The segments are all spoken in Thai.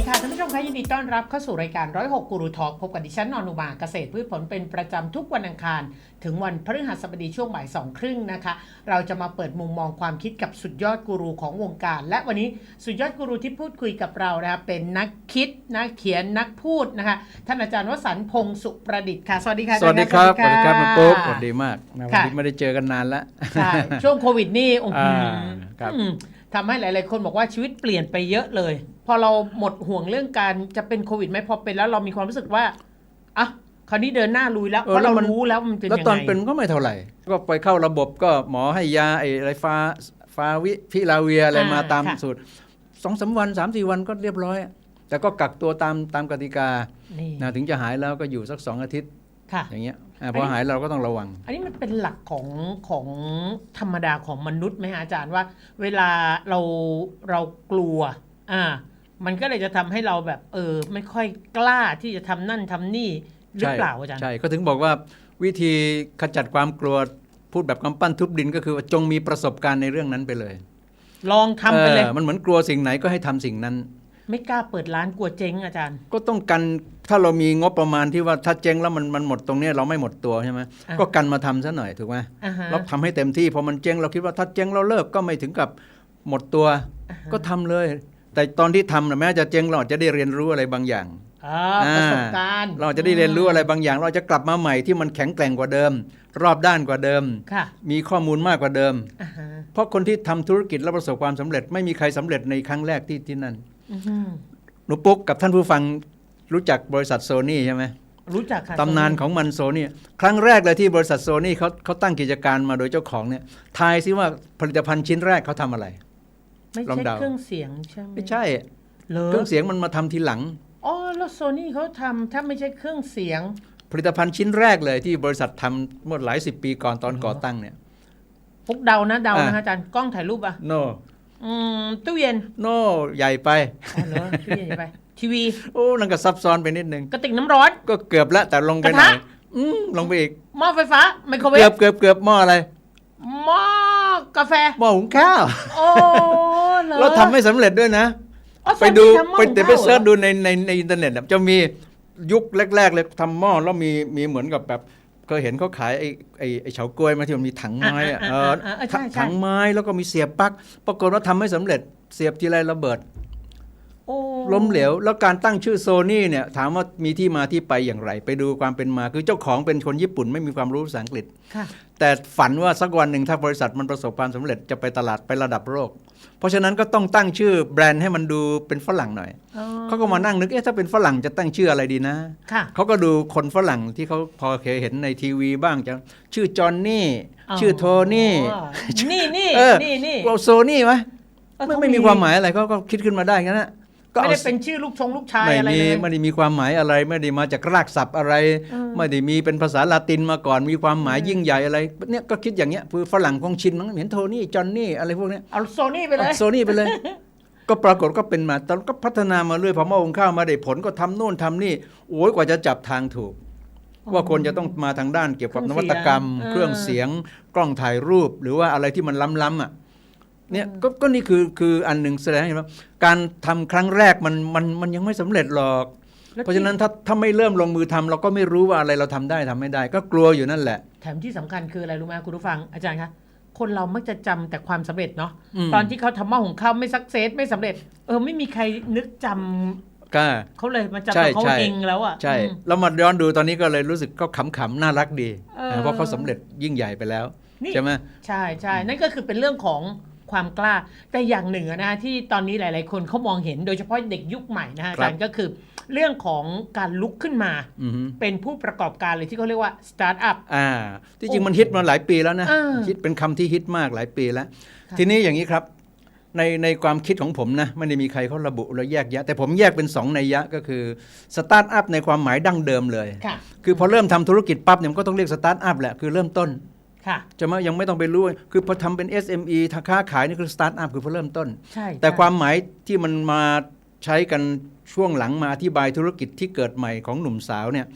ดีค่ะท่านผู้ชมคะยินดีต้อนรับเข้าสู่รายการ106กูรูทอกพบกับดิฉันนอนุมาเกษตรพืชผลเป็นประจำทุกวันอังคาร ถึงวันพฤหัสบดีช่วงบ่ายสองครึ่งนะคะ เราจะมาเปิดมุมมองความคิดกับสุดยอดกูรูของวงการ และวันนี้สุดยอดกูรูที่พูดคุยกับเรานะคะเป็นนักคิดนักเขียนนักพูดนะคะท่านอาจารย์วสันต์พงษ์สุประดิษฐ์ค่ะสวัสดีค่ะอาสจารวัสย์ดีครับสวัสดีครับะน้องปุ๊บสวัสดีมากนะวันค่ะนี้ไม่ได้เจอกันนานแล้วใช่ช่วงโควิดนี่โอ้โหอ่าครับอืมทำให้หลาย ๆ คนบอกว่าชีวิตเปลี่ยนไปเยอะเลยพ อเราหมดห่วงเรื่องการจะเป็นโควิดไหมพอเป็นแล้วเรามีความรู้สึกว่าอะคราวนี้เดินหน้าลุยแล้วเออเพราะเราแล้วมันรู้แล้วมันเป็นแล้วยังตอนไงเป็นก็ไม่เท่าไหร่ ก็ไปเข้าระบบก็หมอให้ยาไอ้อะไรฟาฟาวิพิลาเวียอะไรมาตามสูตรสองสามวันสามสี่วันก็เรียบร้อย แต่ก็กักตัวตามตามกติกานี่นะถึงจะหายแล้วก็อยู่สักสองอาทิตย์ค่ะอย่างเงี้ยอะอันพนี้อหายเราก็ต้องระวัง อันนี้มันเป็นหลักของของธรรมดาของมนุษย์ไหมฮะอาจารย์ว่า เวลาเราเรากลัวอ่า มันก็เลยจะทำให้เราแบบเออ ไม่ค่อยกล้าที่จะทำนั่นทำนี่หรือใช่เปล่าอาจารย์ใช่ก็ถึงบอกว่าวิธีขจัดความกลัวพูดแบบกำปั้นทุบดินก็คือว่าจงมีประสบการณ์ในเรื่องนั้นไปเลย ลองทำไปเลยออมันเหมือนกลัวสิ่งไหนก็ให้ทำสิ่งนั้น ไม่กล้าเปิดร้านกลัวเจ๊งอาจารย์ ก็ต้องกันถ้าเรามีงบประมาณที่ว่าถ้าเจ๊งแล้วมันมันหมดตรงเนี้ยเราไม่หมดตัวใช่ไหมอะก็กันมาทำซะหน่อยถูกไหมอ่าฮะเราทำให้เต็มที่พอมันเจ๊งเราคิดว่าถ้าเจ๊งเราเลิกก็ไม่ถึงกับหมดตัวอ่าฮะก็ทำเลย แต่ตอนที่ทำนะแม้จะเจ๊งเราอาจจะได้เรียนรู้อะไรบางอย่างอ่าประสบการณ์เราจะได้เรียนรู้อะไรบางอย่าง เราจะกลับมาใหม่ที่มันแข็งแกร่งกว่าเดิม รอบด้านกว่าเดิมค่ะมีข้อมูลมากกว่าเดิมอ่าฮะเพราะคนที่ทำธุรกิจแล้วประสบความสำเร็จ ไม่มีใครสำเร็จในครั้งแรกที่ที่นั่นอื้อหือหนูปุ๊กกับท่านผู้ฟังรู้จักบริษัทโซนี่ใช่ไหมรู้จักค่ะตำนานของมันโซนี่ครั้งแรกเลยที่บริษัทโซนี่เขาเขาตั้งกิจการมาโดยเจ้าของเนี่ยทายซิว่าผลิตภัณฑ์ชิ้นแรกเขาทำอะไร ไม่ลองใช่เดา เครื่องเสียงใช่ไหมไม่ใช่ เหรอเครื่องเสียงมันมาทำทีหลัง อ๋อแล้วโซนี่เขาทำถ้าไม่ใช่เครื่องเสียง ผลิตภัณฑ์ชิ้นแรกเลยที่บริษัททำเมื่อหลายสิบปีก่อนตอนก่อตั้งเนี่ย พวกเดานะเดานะอะอาจารย์กล้องถ่ายรูปอะโนอืมตู้เย็นโนใหญ่ไป อ๋อเหรอตู้เย็นไป ทีวี โอ้นั่นก็ซับซ้อนไปนิดนึง กระติกน้ำร้อน ก็เกือบแล้วแต่ลงไปกระหน่ทะอยอืมลงไปอีก หม้อไฟฟ้าไมโครเวเกือฟบเกือบเกือบหม้ออะไร หม้อ กาแฟหม้อหุงข้าวโอ้เหรอแล้วทำไม่สำเร็จด้วยนะ อ๋อไปดูโซนี่ทำหม้อไปหุงแต่ไปข้าวหรอเสิร์ชดูในในในอินเทอร์เน็ตอะจะมียุคแรกๆเลยทำหม้อแล้วมีมีเหมือนกับแบบเคยเห็นเขาขายไอ้ไอ้ไอ้เฉากล้วยมาที่มันมีถังไม้อะเอออ่าใช่ใช่ ถังไม้แล้วก็มีเสียบปลั๊กปรากฏว่าทำไม่สำเร็จเสียบทีไรระเบิดโอ้ ล้มเหลว แล้วการตั้งชื่อโซนี่เนี่ยถามว่ามีที่มาที่ไปอย่างไร ไปดูความเป็นมาคือเจ้าของเป็นคนญี่ปุ่นไม่มีความรู้ภาษาอังกฤษค่ะแต่ฝันว่าสักวันหนึ่งถ้าบริษัทมันประสบความสำเร็จจะไปตลาดไประดับโลก เพราะฉะนั้นก็ต้องตั้งชื่อแบรนด์ให้มันดูเป็นฝรั่งหน่อยอ๋อเขาก็มานั่งนึกเอ๊ะถ้าเป็นฝรั่งจะตั้งชื่ออะไรดีนะค่ะเขาก็ดูคนฝรั่งที่เขาพอเคยเห็นในทีวีบ้างจะชื่อจอห์นนี่อ๋อชื่อโทนี่นี่นี่เออนี่นี่ว่าโซนี่ไหมเออไม่เขาไม่มีความหมายอะไรเขาก็คิดขึ้นมาได้งั้นนะ ก็ไม่เอาได้เป็นชื่อลูกชงลูกชายไม่อะไรมีเลย ไม่ได้มีความหมายอะไร ไม่ได้มาจากรากศัพท์อะไรเออไม่ได้มีเป็นภาษาลาตินมาก่อน มีความหมายยิ่งใหญ่อะไร เนี่ยก็คิดอย่างเงี้ยคือฝรั่งคงชินมั้งเห็นโทนี่ จอห์นนี่อะไรพวกเนี้ยเอาโซนี่ไปเลยโซนี่ไปเลย ก็ปรากฏก็เป็นมาตอนก็พัฒนามาเรื่อยพอมาองค์ข้าวมาได้ผลก็ทำโน่นทำนี่ โอ้ยกว่าจะจับทางถูก ว่าคนจะต้องมาทางด้านเกี่ยวกับนวัตกรรม เครื่องเสียง กล้องถ่ายรูป หรือว่าอะไรที่มันล้ำๆอะ เนี่ยก็ก็นี่คือคืออันหนึ่งแสดงให้เห็นว่าการทำครั้งแรกมันมันมันยังไม่สำเร็จหรอกแล้วเพราะฉะนั้นถ้าถ้าไม่เริ่มลงมือทำเราก็ไม่รู้ว่าอะไรเราทำได้ทำไม่ได้ ก็กลัวอยู่นั่นแหละ แถมที่สำคัญคืออะไรรู้ไหมคุณผู้ฟังอาจารย์คะคนเรามักจะจำแต่ความสำเร็จเนาะอืมตอนที่เขาทำหม้อหุงข้าวไม่สักเซสไม่สำเร็จ เออไม่มีใครนึกจำก็เขาเลยมาจำใช่แต่เขาใช่เองแล้วอะใช่อืมแล้วมาย้อนดูตอนนี้ก็เลยรู้สึกก็ขำๆน่ารักดีเออนะเพราะเขาสำเร็จยิ่งใหญ่ไปแล้วนี่ใช่ไหมใช่ใช่นั่นก็คือเป็นเรื่องของ ความกล้า แต่อย่างหนึ่งอะนะที่ตอนนี้หลาย ๆ คนเขามองเห็นโดยเฉพาะเด็กยุคใหม่นะฮะอาจารย์ก็คือเรื่องของการลุกขึ้นมาอือฮึเป็นผู้ประกอบการเลยที่เขาเรียกว่าสตาร์ทอัพอ่าที่จริงมันฮิตมาหลายปีแล้วนะเออฮิตเป็นคำที่ฮิตมากหลายปีแล้วค่ะทีนี้อย่างนี้ครับในในความคิดของผมนะไม่ได้มีใครเขาระบุแล้วแยกแยะ แต่ผมแยกเป็นสองนัยยะก็คือสตาร์ทอัพในความหมายดั้งเดิมเลยค่ะคือพอเริ่มทำธุรกิจปั๊บเนี่ยมันก็ต้องเรียกสตาร์ทอัพแหละคือเริ่มต้นค่ะ จะมายังไม่ต้องไปรู้ คือพอทำเป็น SME ถ้าค้าขายนี่คือสตาร์ทอัพคือพอเริ่มต้นใช่แต่ใช่ความหมายที่มันมาใช้กันช่วงหลังมาอธิบายธุรกิจที่เกิดใหม่ของหนุ่มสาวเนี่ย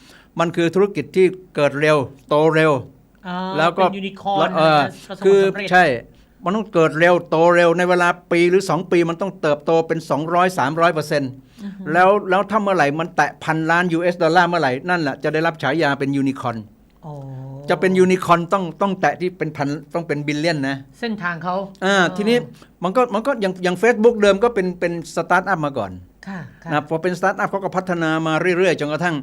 มันคือธุรกิจที่เกิดเร็ว โตเร็วอ่าแล้วก็เป็นยูนิคอร์นเออประสบคือวามสำเร็จใช่มันต้องเกิดเร็วโตเร็วในเวลาปีหรือ 2 ปีมันต้องเติบโตเป็น 200 300เปอร์เซ็นต์แล้วแล้วถ้าเมื่อไหร่มันแตะพันล้าน US ดอลลาร์เมื่อไหร่ นั่นแหละจะได้รับฉายาเป็นยูนิคอร์นโอ้ จะเป็นยูนิคอร์นต้องต้องแตะที่เป็นพันต้องเป็นบิลเลียนนะเส้นทางเขาอ่าทีนี้มันก็มันก็อย่างอย่างเฟซบุ๊กเดิมก็เป็นเป็นสตาร์ทอัพมาก่อนค่ะค่ะนะพอเป็นสตาร์ทอัพเขาก็พัฒนามาเรื่อยๆจนกระทั่ง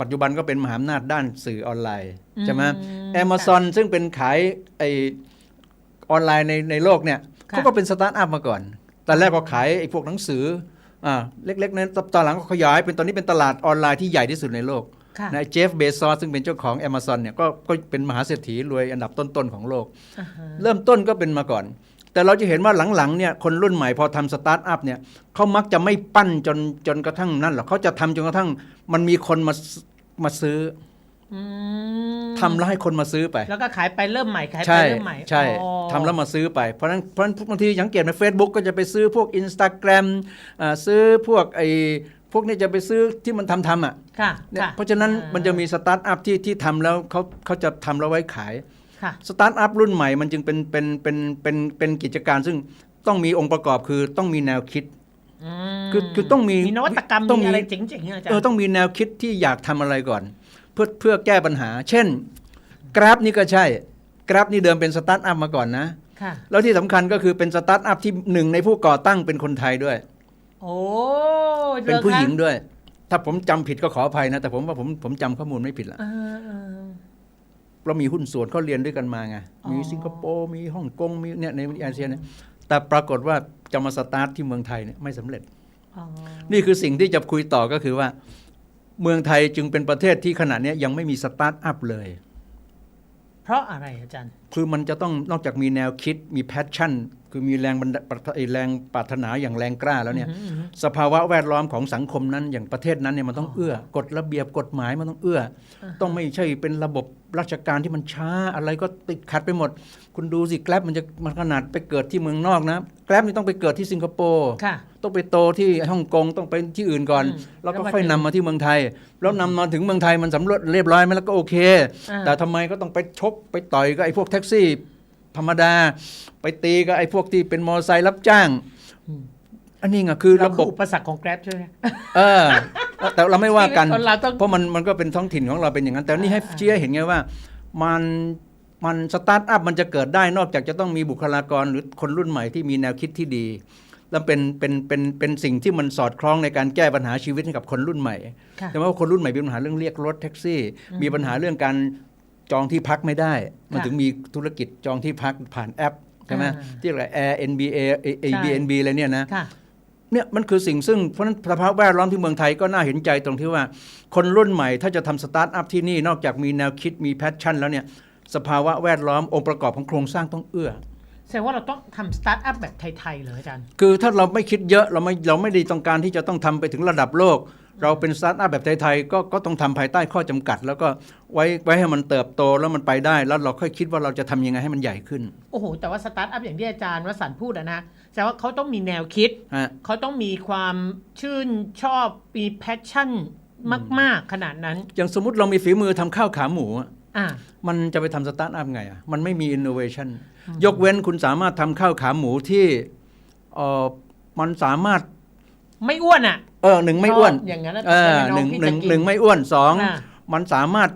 ปัจจุบันก็เป็นมหาอำนาจด้านสื่อออนไลน์ใช่ไหมอืมแอมซอนซึ่งเป็นขายไอออนไลน์ในในโลกเนี่ยค่ะเขาก็เป็นสตาร์ทอัพมาก่อน ตอนแรกก็ขายไอพวกหนังสืออ่าเล็กๆนั้นตอนหลังก็ขยายเป็นตอนนี้เป็นตลาดออนไลน์ที่ใหญ่ที่สุดในโลกค่ะ นะเจฟเบซอสซึ่งเป็นเจ้าของ Amazon เนี่ยก็ก็เป็นมหาเศรษฐีรวยอันดับต้นๆของโลกอ่าฮะเริ่มต้นก็เป็นมาก่อน แต่เราจะเห็นว่าหลังๆเนี่ยคนรุ่นใหม่พอทำสตาร์ทอัพเนี่ยเขามักจะไม่ปั้นจนจนกระทั่งนั่นหรอกเขาจะทำจนกระทั่งมันมีคนมามาซื้ออืมทำแล้วให้คนมาซื้อไป แล้วก็ขายไปเริ่มใหม่ขายไปใช่เริ่มใหม่ใช่อ๋อทำแล้วมาซื้อไปเพราะฉะนั้นเพราะฉะนั้นบางทีสังเกตใน Facebook ก็จะไปซื้อพวก Instagram อ่าซื้อพวกไอ้ พวกนี้จะไปซื้อที่มันทำทำอะค่ะเนี่ยค่เพราะฉะนั้นมันจะมีสตาร์ทอัพที่ที่ทำแล้วเขาเขาจะทำแล้วไว้ขาย ค่ะ สตาร์ทอัพรุ่นใหม่มันจึงเป็นเป็นเป็นเป็นเป็นกิจการซึ่งต้องมีองค์ประกอบคือต้องมีแนวคิด มคือคือต้องมีมีนวัตกรรมต้องมี มีอะไรเจ๋งๆอะอาจารเออย์ต้องมีแนวคิดที่อยากทำอะไรก่อน เพื่อเพื่อแก้ปัญหา เช่น Grab นี่ก็ใช่ Grab นี่เดิมเป็นสตาร์ทอัพมาก่อนนะ ค่ะ แล้วที่สำคัญก็คือเป็นสตาร์ทอัพที่หนึ่งในผู้ก่อตั้งเป็นคนไทยด้วย โอ้ เป็นผู้หญิงรอคะด้วย ถ้าผมจำผิดก็ขออภัยนะ แต่ผมว่าผมผมจำข้อมูลไม่ผิดละเออเออเรามีหุ้นส่วนเขาเรียนด้วยกันมาไงอ๋อมีสิงคโปร์มีฮ่องกงมีเนี่ยในอาเซียนเนี่ยแต่ปรากฏว่าจะมาสตาร์ทที่เมืองไทยเนี่ยไม่สำเร็จอ๋อนี่คือสิ่งที่จะคุยต่อก็คือว่า เมืองไทยจึงเป็นประเทศที่ขณะเนี้ยยังไม่มีสตาร์ทอัพเลย เพราะอะไรอาจารย์ คือมันจะต้องนอกจากมีแนวคิดมีแพชชั่น คือมีแรงบันดาไอ้แรงปรารถนาอย่างแรงกล้าแล้วเนี่ยอือหือสภาวะแวดล้อมของสังคมนั้นอย่างประเทศนั้นเนี่ยมันต้องเอื้อกฎระเบียบกฎหมายมันต้องเอื้ออต้องไม่ใช่เป็นระบบราชการที่มันช้าอะไรก็ติดขัดไปหมด คุณดูสิแกลบมันจะมันขนาดไปเกิดที่เมืองนอกนะแกลบนี่ต้องไปเกิดที่สิงคโปร์ค่ะ ต้องไปโตที่ฮ่องกงต้องไปที่อื่นก่อนอืมแล้วก็แล้วมาค่อยถึงนำมาที่เมืองไทย แล้วนำมาถึงเมืองไทยมันสำเร็จเรียบร้อยไหมแล้วก็โอเคอ่าแต่ทำไมก็ต้องไปชกไปต่อยกับไอ้พวกแท็กซี่ ธรรมดา ไปตีกับไอ้พวกที่เป็นมอเตอร์ไซค์รับจ้างอันนี้ไงคือเราระคืบอบอุปสรรคของ Grab ใช่ไหมเออแต่เราไม่ว่ากันเราต้องเพราะมันมันก็เป็นท้องถิ่นของเราเป็นอย่างนั้น แต่นี่ให้อ่าชี้ให้เห็นไงว่ามันมันสตาร์ทอัพมันจะเกิดได้นอกจากจะต้องมีบุคลากรหรือคนรุ่นใหม่ที่มีแนวคิดที่ดี แล้วเป็นเป็นเป็นเป็นสิ่งที่มันสอดคล้องในการแก้ปัญหาชีวิตให้กับคนรุ่นใหม่ค่ะแต่ว่าคนรุ่นใหม่มีปัญหาเรื่องเรียกรถแท็กซี่ มีปัญหาเรื่องการจองที่พักไม่ได้ มันถึงมีธุรกิจจองที่พักผ่านแอปใช่ไหมอ่าที่เรียกอะไร Airbnb Airbnb อะไรเนี่ยนะค่ะเนี่ยมันคือสิ่งซึ่งเพราะฉะนั้นสภาพแวดล้อมที่เมืองไทยก็น่าเห็นใจตรงที่ว่า คนรุ่นใหม่ถ้าจะทำสตาร์ทอัพที่นี่นอกจากมีแนวคิดมีแพชชั่นแล้วเนี่ยสภาวะแวดล้อมองค์ประกอบของโครงสร้างต้องเอื้อ แสดงว่าเราต้องทำสตาร์ทอัพแบบไทย ๆ เลยอาจารย์ คือถ้าเราไม่คิดเยอะเราไม่เราไม่ได้ต้องการที่จะต้องทำไปถึงระดับโลก เราเป็นสตาร์ทอัพแบบไทย ๆ ก็ก็ต้องทำภายใต้ข้อจำกัด แล้วก็ไว้ไว้ให้มันเติบโตแล้วมันไปได้ แล้วเราค่อยคิดว่าเราจะทำยังไงให้มันใหญ่ขึ้น โอ้โห แต่ว่าสตาร์ทอัพอย่างที่อาจารย์วสันต์พูดอะนะแสดงว่าเขาต้องมีแนวคิดฮะเขาต้องมีความชื่นชอบมีแพชชั่นมาก ๆ ขนาดนั้น อย่างสมมติเรามีฝีมือทำข้าวขาหมูอะอ่า มันจะไปทำสตาร์ทอัพไงอะมันไม่มีอินโนเวชันยกเว้นคุณสามารถทำข้าวขาหมูที่เออมันสามารถไม่อ้วนอะ เออหนึ่งไม่อ้วนชอบอย่างนั้นนะเออแต่หนึ่งพี่หนึ่งจะกิหนึ่งไม่อ้วนสองอ่ามันสามารถ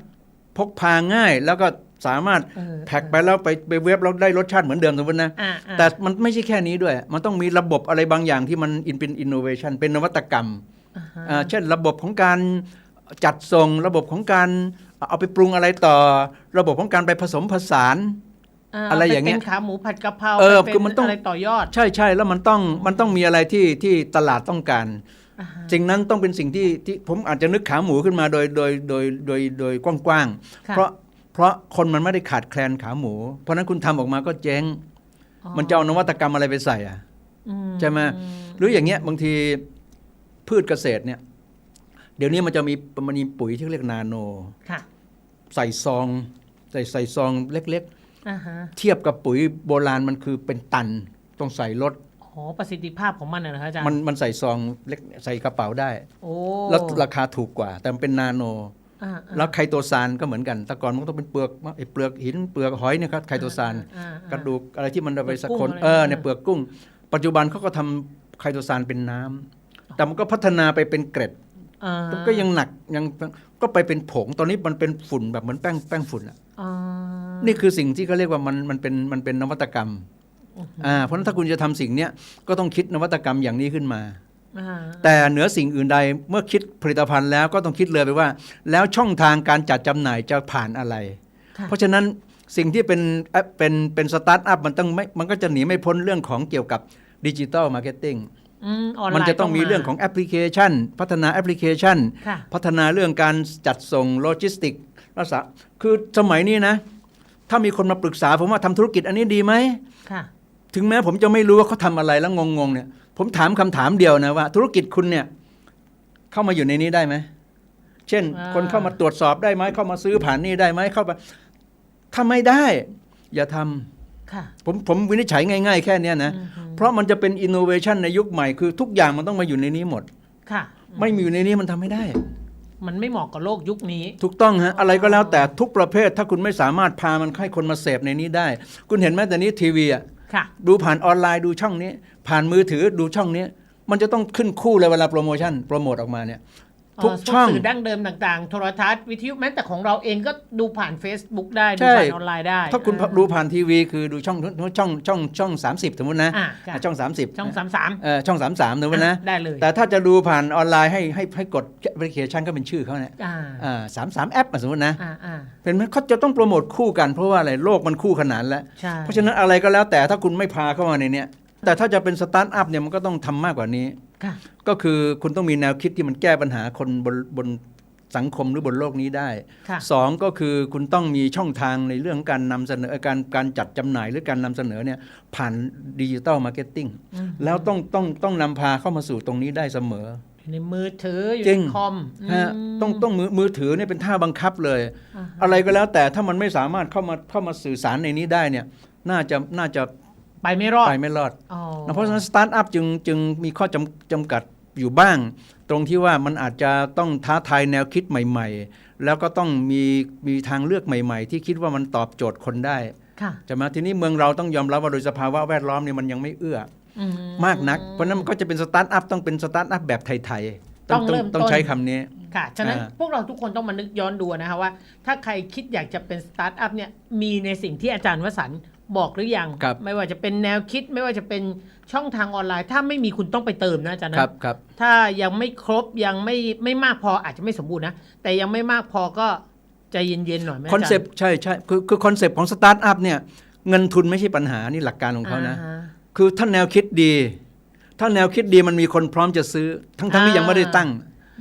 พกพาง่ายแล้วก็สามารถเออแพ็คไปแล้วไปไปเวฟแล้วได้รสชาติเหมือนเดิมสมมตินะอ่าอ่าแต่มันไม่ใช่แค่นี้ด้วย มันต้องมีระบบอะไรบางอย่างที่มันอินเป็นอินโนเวชันเป็นนวัตกรรมอ่าฮะอ่าเช่นระบบของการจัดส่งระบบของการ เอาไปปรุงอะไรต่อ ระบบของการไปผสมผสานอะไรอย่างเงี้ยไปเป็นขาหมูผัดกะเพราเออไปเป็นคือมันต้องอะไรต่อยอด ใช่ใช่แล้วมันต้องมันต้องมีอะไรที่ที่ตลาดต้องการอ่าฮะสิ่งนั้นต้องเป็นสิ่งที่ที่ผมอาจจะนึกขาหมูขึ้นมาโดยโดยโดยโดยโดยกว้างๆค่ะเพราะเพราะคนมันไม่ได้ขาดแคลนขาหมู เพราะฉะนั้นคุณทำออกมาก็เจ๊ง มันจะเอานวัตกรรมอะไรไปใส่อะอืใช่ไหมหรืออย่างเงี้ยบางทีพืชเกษตรเนี่ย เดี๋ยวนี้มันจะมีมันมีปุ๋ยที่เรียกนาโน ค่ะ ใส่ซอง ใส่ใส่ซองเล็กอ่าฮะๆ เทียบกับปุ๋ยโบราณมันคือเป็นตัน ต้องใส่รถอ๋อประสิทธิภาพของมันนะอาจารย์มันมันใส่ซองเล็กใส่กระเป๋าได้ โอ้แล้วราคาถูกกว่า แต่มันเป็นนาโน อ่าอ่าแล้วไคโตซานก็เหมือนกันแต่ก่อนมันก็ต้องเป็นเปลือกไอ้เปลือกหินเปลือกหอยเนี่ยครับไคโตซาน อ่าอ่า กระดูกอะไรที่มันเอาไปเปลือกสะกุ้งคนอะไร เออนะเนี่ยเปลือกกุ้ง ปัจจุบันเขาก็ทำไคโตซานเป็นน้ำแต่มันก็พัฒนาไปเป็นเกร็ดอ่า ก็ยังหนักยังก็ไปเป็นผงตอนนี้มันเป็นฝุ่นแบบเหมือนแป้งแป้งฝุ่นอะอ่านี่คือสิ่งที่เขาเรียกว่ามันมันเป็นมันเป็นนวัตกรรมอ่าเพราะฉะนั้นถ้าคุณจะทำสิ่งเนี้ยก็ต้องคิดนวัตกรรมอย่างนี้ขึ้นมาอ่าแต่เหนือสิ่งอื่นใดเมื่อคิดผลิตภัณฑ์แล้วก็ต้องคิดเลยไปว่า แล้วช่องทางการจัดจำหน่ายจะผ่านอะไรค่ะเพราะฉะนั้นสิ่งที่เป็นแอปเป็นเป็นสตาร์ทอัพมันต้องไม่มันก็จะหนีไม่พ้นเรื่องของเกี่ยวกับดิจิ t a ลมาร์เก็ตติ้งอื มออนไลน์มันจะต้องมีเรื่องของแอปพลิเคชัน พัฒนาแอปพลิเคชันค่ะพัฒนาเรื่องการจัดส่งโลจิสติกรักษาคือสมัยนี้นะ ถ้ามีคนมาปรึกษาผมว่าทำธุรกิจอันนี้ดีไหมค่ะถึงแม้ผมจะไม่รู้ว่าเขาทำอะไรแล้วงงๆเนี่ย ผมถามคำถามเดียวนะว่า ธุรกิจคุณเนี่ย เข้ามาอยู่ในนี้ได้ไหมเช่นอ่าคนเข้ามาตรวจสอบได้ไหมเข้ามาซื้อผ่านนี่ได้ไหมเข้ามาถ้าไม่ได้ อย่าทำค่ะ ผมผมวินิจฉัยง่ายๆแค่เนี้ยนะอืมอืมเพราะมันจะเป็นอินโนเวชันในยุคใหม่คือทุกอย่างมันต้องมาอยู่ในนี้หมด ค่ะ ไม่มีอยู่ในนี้มันทำไม่ได้ มันไม่เหมาะกับโลกยุคนี้ ถูกต้องฮะ อะไรก็แล้วแต่ทุกประเภทถ้าคุณไม่สามารถพามันให้คนมาเสพในนี้ได้ คุณเห็นไหมแต่นี้ทีวีอะค่ะดูผ่านออนไลน์ดูช่องนี้ ผ่านมือถือดูช่องนี้มันจะต้องขึ้นคู่เลยเวลาโปรโมชั่นโปรโมทออกมาเนี่ย ทุกเช่องสื่อดั้งเดิมต่างๆ โทรทัศน์วิทยุแม้แต่ของเราเองก็ดูผ่าน Facebook ได้ ดูใช่ผ่านออนไลน์ได้ ถ้าคุณอ่ดูผ่านทีวีคือดูช่องช่องช่องช่องสามสิบสมมตินะอ่าค่ะอะช่อง 30 ช่องสามสามเออช่องสามสามสมมตินะได้เลย แต่ถ้าจะดูผ่านออนไลน์ให้ให้ให้กดแอปพลิเคชันก็เป็นชื่อเขาเนี่ยอ่าอ่าสามสามแอปสมมตินะอ่าอ่าเป็นไหมเขาจะต้องโปรโมทคู่กันเพราะว่าอะไรโลกมันคู่ขนานแล้วใช่เพราะฉะนั้นอะไรก็แล้วแต่ถ้าคุณไม่พาเข้ามาในเนี้ยแต่ถ้าจะเป็นสตาร์ทอัพเนี่ยมันก็ต้องทำมากกว่านี้ค่ะ ก็คือคุณต้องมีแนวคิดที่มันแก้ปัญหาคนบนบนสังคมหรือบนโลกนี้ได้ค่ะสองก็คือคุณต้องมีช่องทางในเรื่องการนำเสนอการการจัดจำหน่ายหรือการนำเสนอเนี่ยผ่านดิจิ t a ลมาร์เก็ตติ้งอืมแล้วต้องต้องต้องนำพาเข้ามาสู่ตรงนี้ได้เสมออยู่ในมือถืออยู่จริในงคอมฮะมต้องต้องมือมือถือเนี่ยเป็นท่าบังคับเลยอ่าอะไรก็แล้วแต่ถ้ามันไม่สามารถเข้ามาเข้ามาสื่อสารในนี้ได้เนี่ยน่าจะน่าจะ ไปไม่รอดไปไม่รอดอ๋อนะเพราะฉะนั้นสตาร์ทอัพจึงจึงมีข้อจำจำกัดอยู่บ้าง ตรงที่ว่ามันอาจจะต้องท้าทายแนวคิดใหม่ ๆ แล้วก็ต้องมีมีทางเลือกใหม่ ๆ ที่คิดว่ามันตอบโจทย์คนได้ค่ะใช่ไหมทีนี้เมืองเราต้องยอมรับว่าโดยสภาวะแวดล้อมเนี่ยมันยังไม่เอื้ออือมากนัก เพราะฉะนั้นมันก็จะเป็นสตาร์ทอัพต้องเป็นสตาร์ทอัพแบบไทยๆต้องเริ่มต้องต้นใช้คำนี้ค่ะ ฉะนั้นอ่าพวกเราทุกคนต้องมานึกย้อนดูนะคะว่า ถ้าใครคิดอยากจะเป็นสตาร์ทอัพเนี่ยมีในสิ่งที่อาจารย์วสันต์ บอกหรือยังครับ ไม่ว่าจะเป็นแนวคิดไม่ว่าจะเป็นช่องทางออนไลน์ ถ้าไม่มีคุณต้องไปเติมนะอาจารย์นะครับครับ ถ้ายังไม่ครบยังไม่ไม่มากพออาจจะไม่สมบูรณ์นะแต่ยังไม่มากพอก็ใจเย็นๆหน่อยไหมคอนเซปต์ใช่ใช่คือคือคอนเซปต์ของสตาร์ทอัพเนี่ยเงินทุนไม่ใช่ปัญหานี่หลักการของเขานะอ่ฮคือถ้าแนวคิดดี ถ้าแนวคิดดีมันมีคนพร้อมจะซื้อ ทั้งทั้งที่อ่ายัยังไม่ได้ตั้ง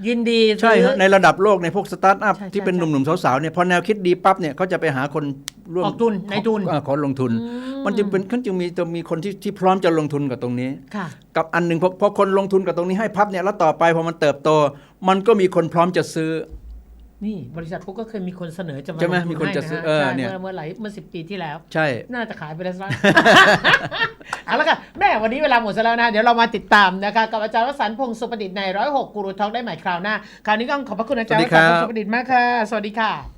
ยินดีใช่ซื้อฮะในระดับโลกในพวกสตาร์ทอัพใช่ใช่ที่เป็นใช่หนุ่มๆสาวๆเนี่ยพอแนวคิดดีปั๊บเนี่ยเขาจะไปหาคนร่วมออกทุนในทุนอ่าขอลงทุน มันจึงเป็นเขาจึงมีจะมีคนที่ที่พร้อมจะลงทุนกับตรงนี้ ค่ะ กับอันหนึ่งพอพอคนลงทุนกับตรงนี้ให้พับเนี่ยแล้วต่อไปพอมันเติบโต มันก็มีคนพร้อมจะซื้อ นี่บริษัทพวกก็เคยมีคนเสนอจะมาใช่ไหมลงทุมีคนจะให้ซื้อฮเออใช่เนี่ยเมื่อเมื่อหลายเมื่อสิปีที่แล้ว ใช่ น่าจะขายไปแล้วซะเอาละค่ะแม่วันนี้เวลาหมดซะแล้วนะ เดี๋ยวเรามาติดตามนะคะกับอาจารย์วสันต์พงศ์สุประดิษฐ์ในร้อยหกกูรูทอกได้ใหม่คราวหน้า คราวนี้ก็ขอบพระคุณอาจารย์วสันต์พงศ์สุประดิษฐ์มากค่ะ สวัสดีค่ะ